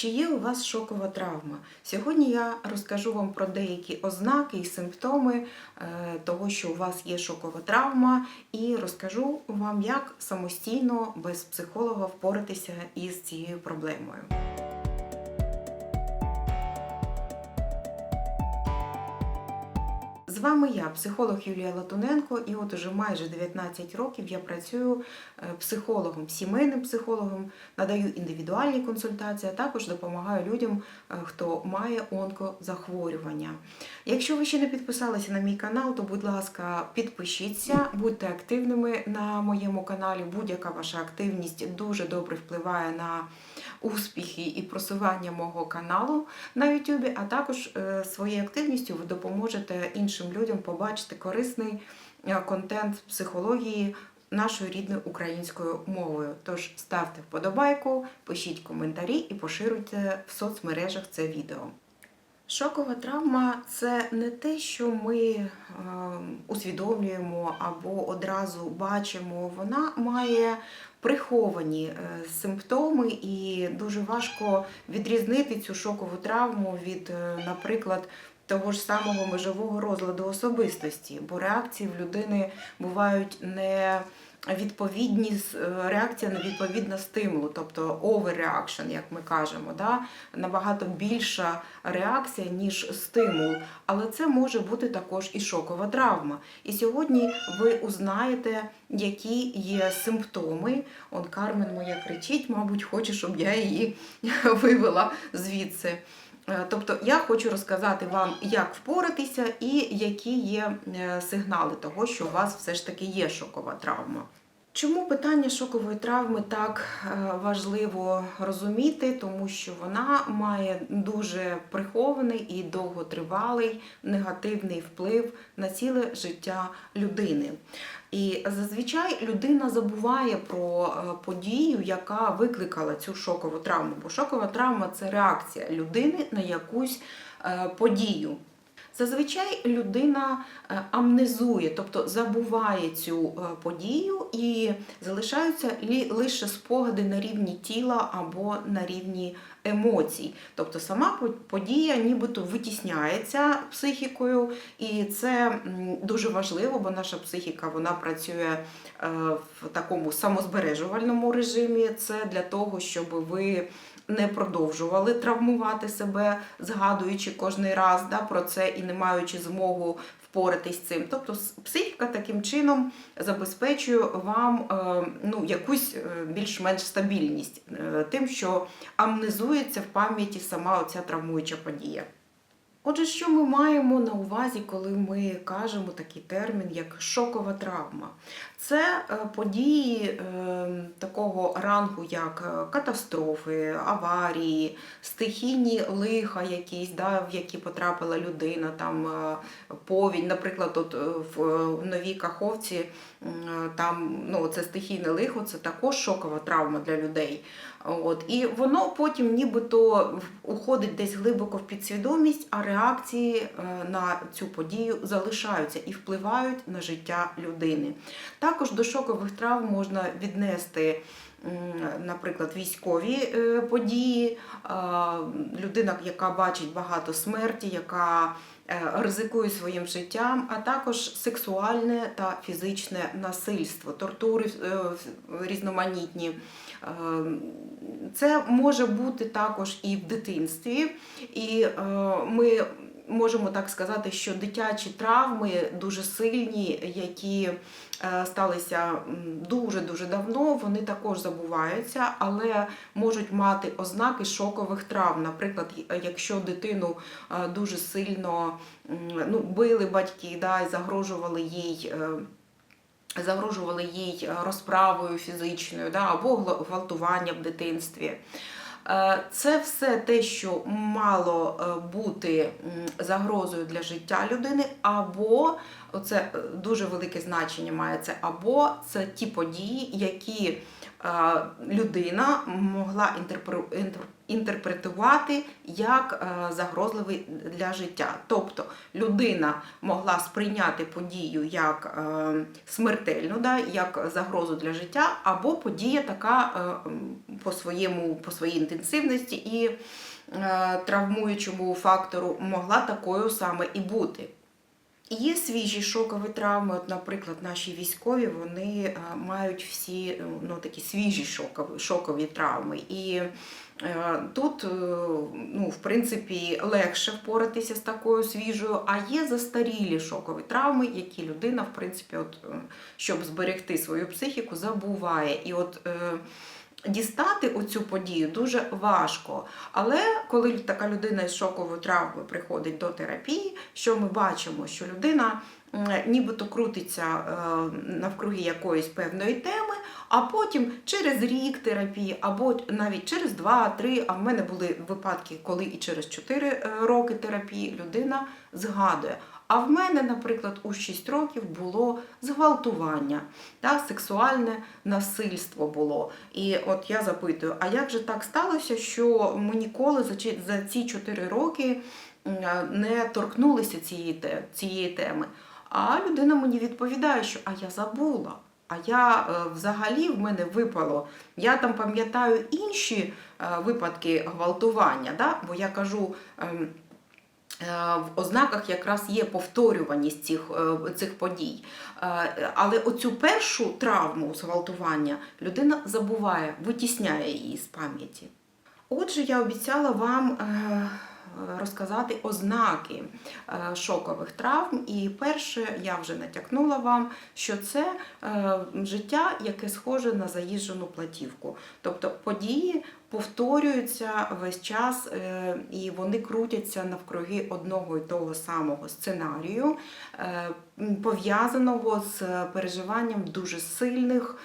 Чи є у вас шокова травма? Сьогодні я розкажу вам про деякі ознаки і симптоми е, того, що у вас є шокова травма, і розкажу вам, як самостійно без психолога впоратися із цією проблемою. Вами я, психолог Юлія Латуненко, і от уже майже 19 років я працюю е, психологом, сімейним психологом, надаю індивідуальні консультації, а також допомагаю людям, е, хто має онкозахворювання. Якщо ви ще не підписалися на мій канал, то будь ласка, підпишіться, будьте активними на моєму каналі. Будь-яка ваша активність дуже добре впливає на успіхи і просування мого каналу на YouTube, а також е, своєю активністю ви допоможете іншим людям побачити корисний е, контент психології нашою рідною українською мовою. Тож ставте вподобайку, пишіть коментарі і поширюйте в соцмережах це відео. Шокова травма це не те, що ми е, усвідомлюємо або одразу бачимо. Вона має приховані е, симптоми, і дуже важко відрізнити цю шокову травму від, е, наприклад, того ж самого межового розладу особистості, бо реакції в людини бувають не відповідні е, реакція не відповідна стимулу, тобто overreaction, як ми кажемо, да? набагато більша реакція, ніж стимул. Але це може бути також і шокова травма. І сьогодні ви узнаєте, які є симптоми. Он Кармен моя кричить, мабуть, хоче, щоб я її вивела звідси. Е, Тобто я хочу розказати вам, як впоратися і які є е, сигнали того, що у вас все ж таки є шокова травма. Чому питання шокової травми так е, важливо розуміти? Тому що вона має дуже прихований і довготривалий негативний вплив на ціле життя людини. І зазвичай людина забуває про е, подію, яка викликала цю шокову травму. Бо шокова травма це реакція людини на якусь е, подію. Зазвичай людина е, амнезує, тобто забуває цю подію і залишаються лише спогади на рівні тіла або на рівні емоцій. Тобто сама подія нібито витісняється психікою, і це дуже важливо, бо наша психіка вона працює е, в такому самозбережувальному режимі. Це для того, щоб ви не продовжували травмувати себе, згадуючи кожний раз да, про це і не маючи змогу впоратись з цим. Тобто психіка таким чином забезпечує вам е, ну, якусь е, більш-менш стабільність е, тим, що амнезується в пам'яті сама оця травмуюча подія. Отже, що ми маємо на увазі, коли ми кажемо такий термін, як шокова травма? Це е, події е, такого рангу, як е, катастрофи, аварії, стихійні лиха, якісь, да, в які потрапила людина, там повінь. Наприклад, от в Новій Каховці там ну, це стихійне лихо, це також шокова травма для людей. От. І воно потім нібито уходить десь глибоко в підсвідомість, а реакції е, на цю подію залишаються і впливають на життя людини. Також до шокових травм можна віднести. Наприклад, військові е, події, людина, яка бачить багато смерті, яка ризикує своїм життям, а також сексуальне та фізичне насильство, тортури е, різноманітні. Е, Це може бути також і в дитинстві, і е, ми можемо так сказати, що дитячі травми дуже сильні, які е, сталися дуже дуже давно, вони також забуваються, але можуть мати ознаки шокових травм. Наприклад, якщо дитину е, дуже сильно ну, били батьки да, і загрожували їй. е, Загрожували їй е, розправою фізичною да, або гла- гвалтування в дитинстві. Е, Це все те, що мало е, бути загрозою для життя людини, або Оце е, дуже велике значення має це. Або це ті події, які людина могла інтерпретувати як е, загрозливий для життя. Тобто людина могла сприйняти подію як е, смертельну, як загрозу для життя, або подія така е, по своєму по своїй інтенсивності і е, травмуючому фактору могла такою саме і бути. Є свіжі шокові травми. От, наприклад, наші військові вони е, мають всі е, ну, такі свіжі шокові, шокові травми. І е, тут, е, ну, в принципі, легше впоратися з такою свіжою, а є застарілі шокові травми, які людина, в принципі, от, е, щоб зберегти свою психіку, забуває. І от е, дістати оцю подію дуже важко. Але коли така людина з шоковою травмою приходить до терапії, що ми бачимо, що людина нібито крутиться е, навкруги якоїсь певної теми, а потім через рік терапії, або навіть через 2-3, а в мене були випадки, коли і через 4 е, роки терапії людина згадує. А в мене, наприклад, у 6 років було зґвалтування, та, сексуальне насильство було. І от я запитую, а як же так сталося, що ми ніколи за, ці 4 роки не торкнулися цієї, цієї теми? А людина мені відповідає, що а я забула. А я е, взагалі в мене випало. Я там пам'ятаю інші е, випадки гвалтування, да? бо я кажу. Е, В ознаках якраз є повторюваність цих, е, цих подій. Е, Але оцю першу травму зґвалтування людина забуває, витісняє її з пам'яті. Отже, я обіцяла вам розказати ознаки е, шокових травм. І перше, я вже натякнула вам, що це е, життя, яке схоже на заїжджену платівку. Тобто події повторюються весь час, е, і вони крутяться навкруги одного і того самого сценарію, пов'язаного з переживанням дуже сильних,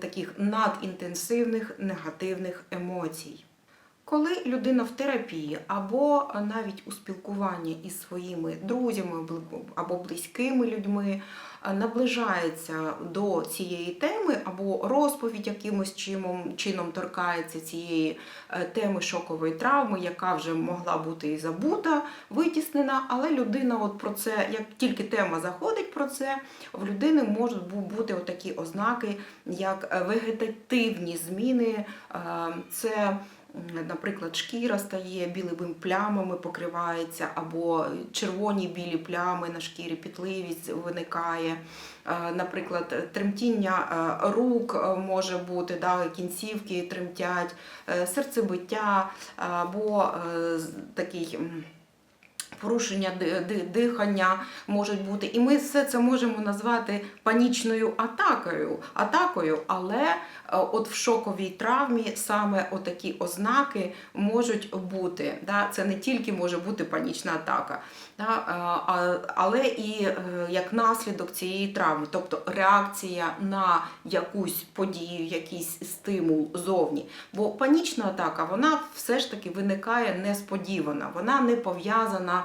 таких надінтенсивних негативних емоцій. Коли людина в терапії або навіть у спілкуванні із своїми друзями або близькими людьми е, наближається до цієї теми, або розповідь якимось чином, чином торкається цієї е, теми шокової травми, яка вже могла бути і забута, витіснена, але людина от про це, як тільки тема заходить про це, в людини можуть бути такі ознаки, як е, вегетативні зміни. Це Наприклад, шкіра стає білими плямами, покривається, або червоні білі плями на шкірі, пітливість виникає. Е, Наприклад, тремтіння е, рук е, може бути, да, кінцівки тремтять, серцебиття або такий. Порушення ди- ди- дихання можуть бути, і ми все це можемо назвати панічною атакою, атакою, але е, от в шоковій травмі саме отакі ознаки можуть бути. Це не тільки може бути панічна атака, е, але і е, як наслідок цієї травми, тобто реакція на якусь подію, якийсь стимул зовні. Бо панічна атака вона все ж таки виникає несподівана, вона не пов'язана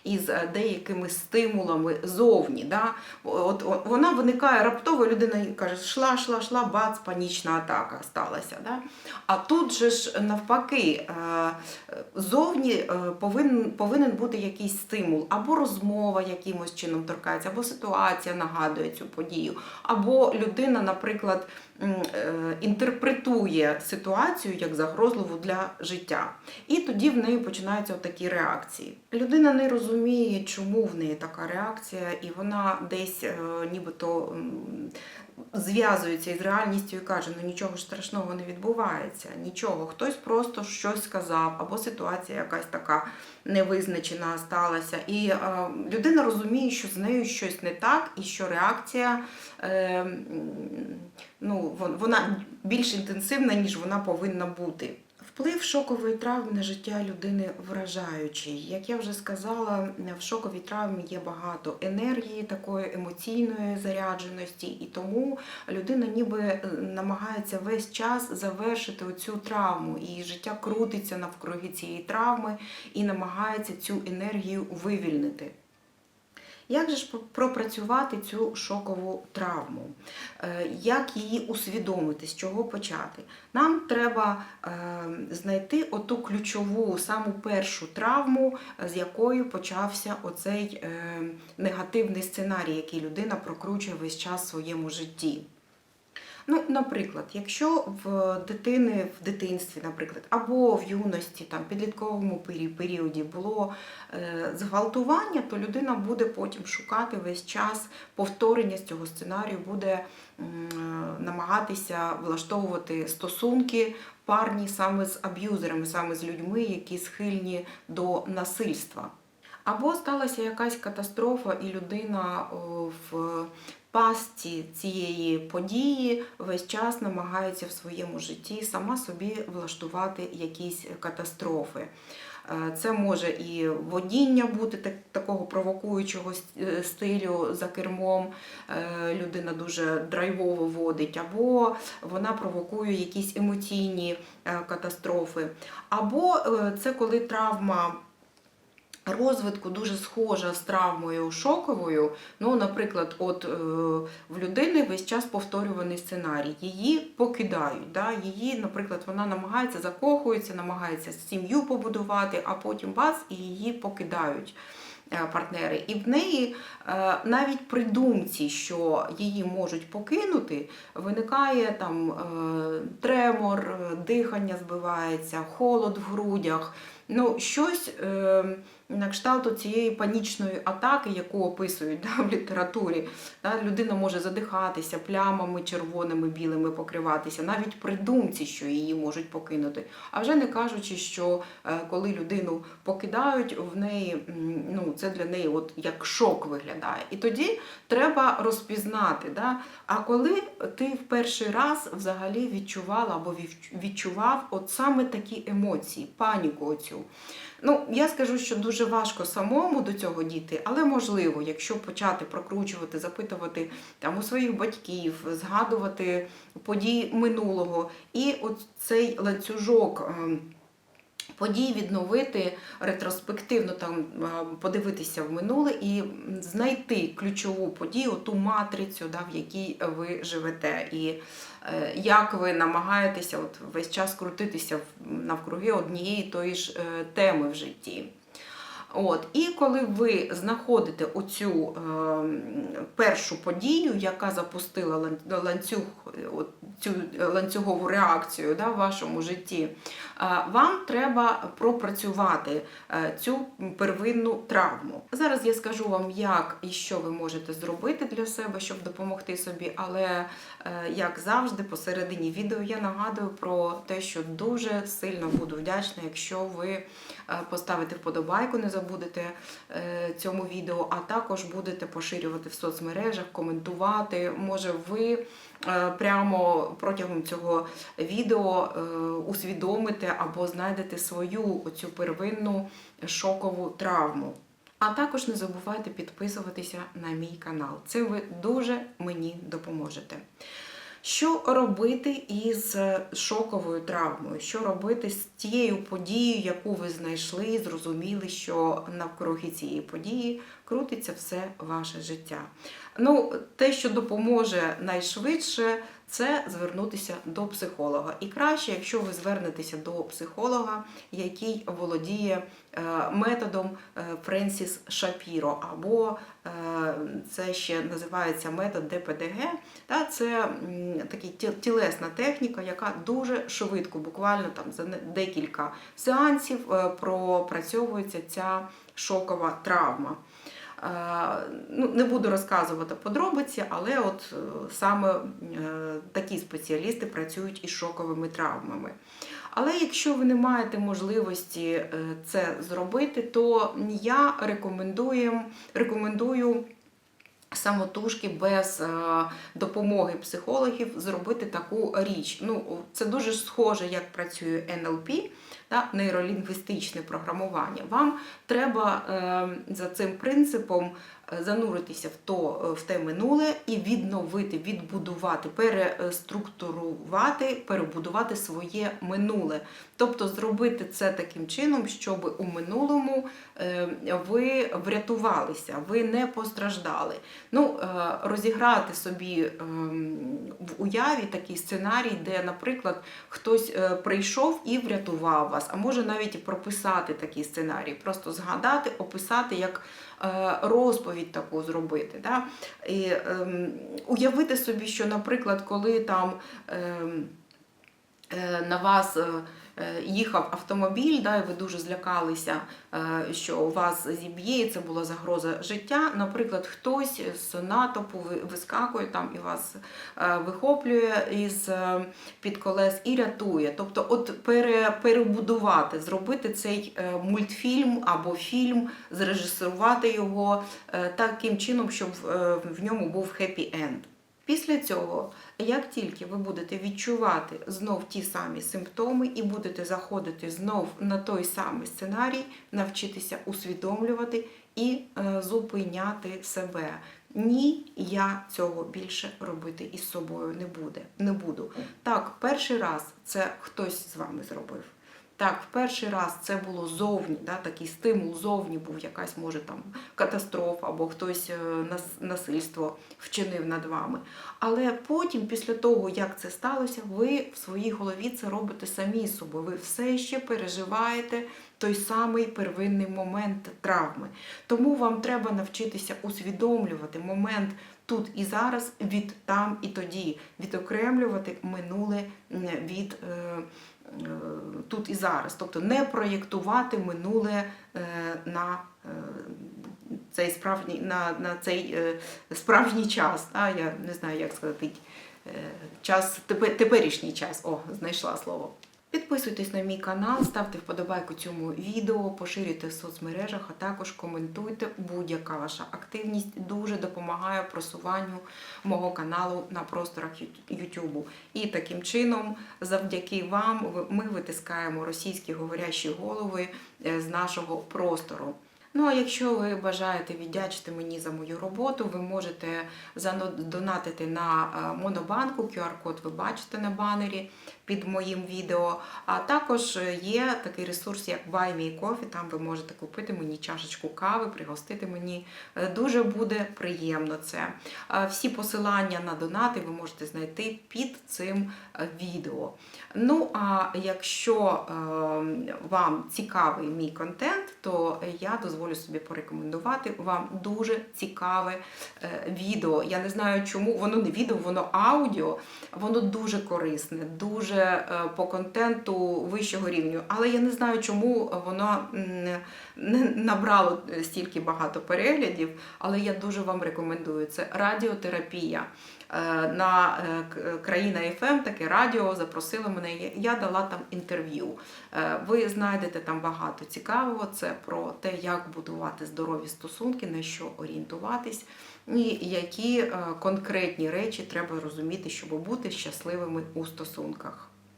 із е, деякими стимулами зовні. Да? От, от вона виникає раптово, людина каже, шла, шла, шла, бац, панічна атака сталася. Да? А тут же ж навпаки, е, зовні е, повинен, повинен бути якийсь стимул, або розмова якимось чином торкається, або ситуація нагадує цю подію, або людина, наприклад, інтерпретує ситуацію як загрозливу для життя. І тоді в неї починаються такі реакції. Людина не розуміє, чому в неї така реакція, і вона десь е, нібито зв'язується із реальністю і каже: ну нічого ж страшного не відбувається, нічого. Хтось просто щось сказав, або ситуація якась така невизначена сталася. І е, людина розуміє, що з нею щось не так, і що реакція е, ну, вона більш інтенсивна, ніж вона повинна бути. Вплив шокової травми на життя людини вражаючий. Як я вже сказала, в шоковій травмі є багато енергії, такої емоційної зарядженості, і тому людина ніби е, намагається весь час завершити оцю травму, і життя крутиться навкруги цієї травми і намагається цю енергію вивільнити. Як же ж пропрацювати цю шокову травму? Е, Як її усвідомити, з чого почати? Нам треба е, знайти оту ключову, саму першу травму, з якою почався оцей е, негативний сценарій, який людина прокручує весь час в своєму житті. Ну, наприклад, якщо в дитини в дитинстві, наприклад, або в юності, там підлітковому періоді було е, зґвалтування, то людина буде потім шукати весь час повторення з цього сценарію, буде е, намагатися влаштовувати стосунки парні саме з аб'юзерами, саме з людьми, які схильні до насильства. Або сталася якась катастрофа, і людина в пастці цієї події весь час намагається в своєму житті сама собі влаштувати якісь катастрофи. Е, Це може і водіння бути так, такого провокуючого е, стилю за кермом. е, Людина дуже драйвово водить, або вона провокує якісь емоційні катастрофи. Або це коли травма розвитку дуже схожа з травмою шоковою. Ну, наприклад, от е, в людини весь час повторюваний сценарій. Її покидають. Да? Її, наприклад, вона намагається закохується, намагається сім'ю побудувати, а потім бац, і її покидають. е, Партнери, і в неї е, навіть при думці, що її можуть покинути, виникає там тремор, дихання збивається, холод в грудях. Ну, щось е, на кшталту цієї панічної атаки, яку описують да, в літературі. Да, людина може задихатися, плямами червоними, білими покриватися, навіть при думці, що її можуть покинути. А вже не кажучи, що е, коли людину покидають, в неї ну, це для неї от як шок виглядає. І тоді треба розпізнати. Да? А коли ти в перший раз взагалі відчувала або відч- відчував от саме такі емоції, паніку оцю. Ну, я скажу, що дуже важко самому до цього дійти, але можливо, якщо почати прокручувати, запитувати там у своїх батьків, згадувати події минулого, і от цей ланцюжок. Подій відновити ретроспективно там подивитися в минуле і знайти ключову подію, ту матрицю, да, в якій ви живете, і е, як ви намагаєтеся от весь час крутитися навкруги однієї тої ж е, теми в житті. От, і коли ви знаходите оцю е, першу подію, яка запустила ланцюг, цю е, ланцюгову реакцію да, в вашому житті, е, вам треба пропрацювати е, цю первинну травму. Зараз я скажу вам, як і що ви можете зробити для себе, щоб допомогти собі, але як завжди, посередині відео я нагадую про те, що дуже сильно буду вдячна, якщо ви поставите вподобайку, не забудете е, цьому відео, а також будете поширювати в соцмережах, коментувати. Може, ви е, прямо протягом цього відео е, усвідомите або знайдете свою оцю первинну шокову травму. А також не забувайте підписуватися на мій канал. Цим ви дуже мені допоможете. Що робити із шоковою травмою? Що робити з тією подією, яку ви знайшли, і зрозуміли, що навкруги цієї події крутиться все ваше життя? Ну, те, що допоможе найшвидше, це звернутися до психолога. І краще, якщо ви звернетеся до психолога, який володіє е, методом е, Френсіс Шапіро, або е, це ще називається метод ДПДГ. Та це така тілесна техніка, яка дуже швидко, буквально там за декілька сеансів пропрацьовується ця шокова травма. Е, Ну, не буду розказувати подробиці, але от е, саме е, такі спеціалісти працюють із шоковими травмами. Але якщо ви не маєте можливості це зробити, то я рекомендую, рекомендую самотужки без допомоги психологів зробити таку річ. Ну, це дуже схоже, як працює НЛП. Та, нейролінгвістичне програмування. Вам треба е, за цим принципом зануритися в то е, в те минуле і відновити, відбудувати, переструктурувати, перебудувати своє минуле. Тобто зробити це таким чином, щоб у минулому е, ви врятувалися, ви не постраждали. Ну, е, розіграти собі ем, в уяві такий сценарій, де, наприклад, хтось е, прийшов і врятував вас, а може навіть прописати такий сценарій, просто згадати, описати, як е, розповідь таку зробити. Да? І ем, уявити собі, що, наприклад, коли там. ем, е, на вас е, е, їхав автомобіль, да, і ви дуже злякалися, е, що вас зіб'є, і це була загроза життя. Наприклад, хтось з натовпу ви- вискакує там і вас е, вихоплює із е, під колес і рятує. Тобто, от пере, перебудувати, зробити цей е, мультфільм або фільм, зрежисувати його е, таким чином, щоб е, в ньому був хеппі-енд. Після цього, як тільки ви будете відчувати знов ті самі симптоми і будете заходити знов на той самий сценарій, навчитися усвідомлювати і е, зупиняти себе. Ні, я цього більше робити із собою не буде, не буду. Так, перший раз це хтось з вами зробив. Так, в перший раз це було зовні, да, такий стимул зовні був якась, може там катастрофа або хтось е, нас, насильство вчинив над вами. Але потім, після того, як це сталося, ви в своїй голові це робите самі собою. Ви все ще переживаєте той самий первинний момент травми. Тому вам треба навчитися усвідомлювати момент тут і зараз від там і тоді, відокремлювати минуле від. Е, Тут і зараз, тобто не проєктувати минуле е, на е, цей справжній на, на цей справжній час. А я не знаю, як сказати, час, тепер- теперішній час. О, знайшла слово. Підписуйтесь на мій канал, ставте вподобайку цьому відео, поширюйте в соцмережах, а також коментуйте. Будь-яка ваша активність дуже допомагає просуванню мого каналу на просторах YouTube. І таким чином, завдяки вам, ми витискаємо російські говорящі голови е, з нашого простору. Ну а якщо ви бажаєте віддячити мені за мою роботу, ви можете задонатити на е, Монобанку, QR-код ви бачите на банері під моїм відео. А також є такий ресурс, як Buy Me Coffee, Там ви можете купити мені чашечку кави, пригостити мені. Е, Дуже буде приємно це. Е, Всі посилання на донати ви можете знайти під цим е, відео. Ну а якщо е, вам цікавий мій контент, то я дозволю собі порекомендувати вам дуже цікаве е, відео. Я не знаю, чому воно не відео, воно аудіо, воно дуже корисне, дуже е, по контенту вищого рівню. Але я не знаю, чому воно не набрало стільки багато переглядів, але я дуже вам рекомендую. Це радіотерапія. Е, На е, країна ФМ, таке радіо запросили мене. я- дала там інтерв'ю. Е, Ви знайдете там багато цікавого. Це про те, як будувати здорові стосунки, на що орієнтуватись, і які е, конкретні речі треба розуміти, щоб бути щасливими у стосунках.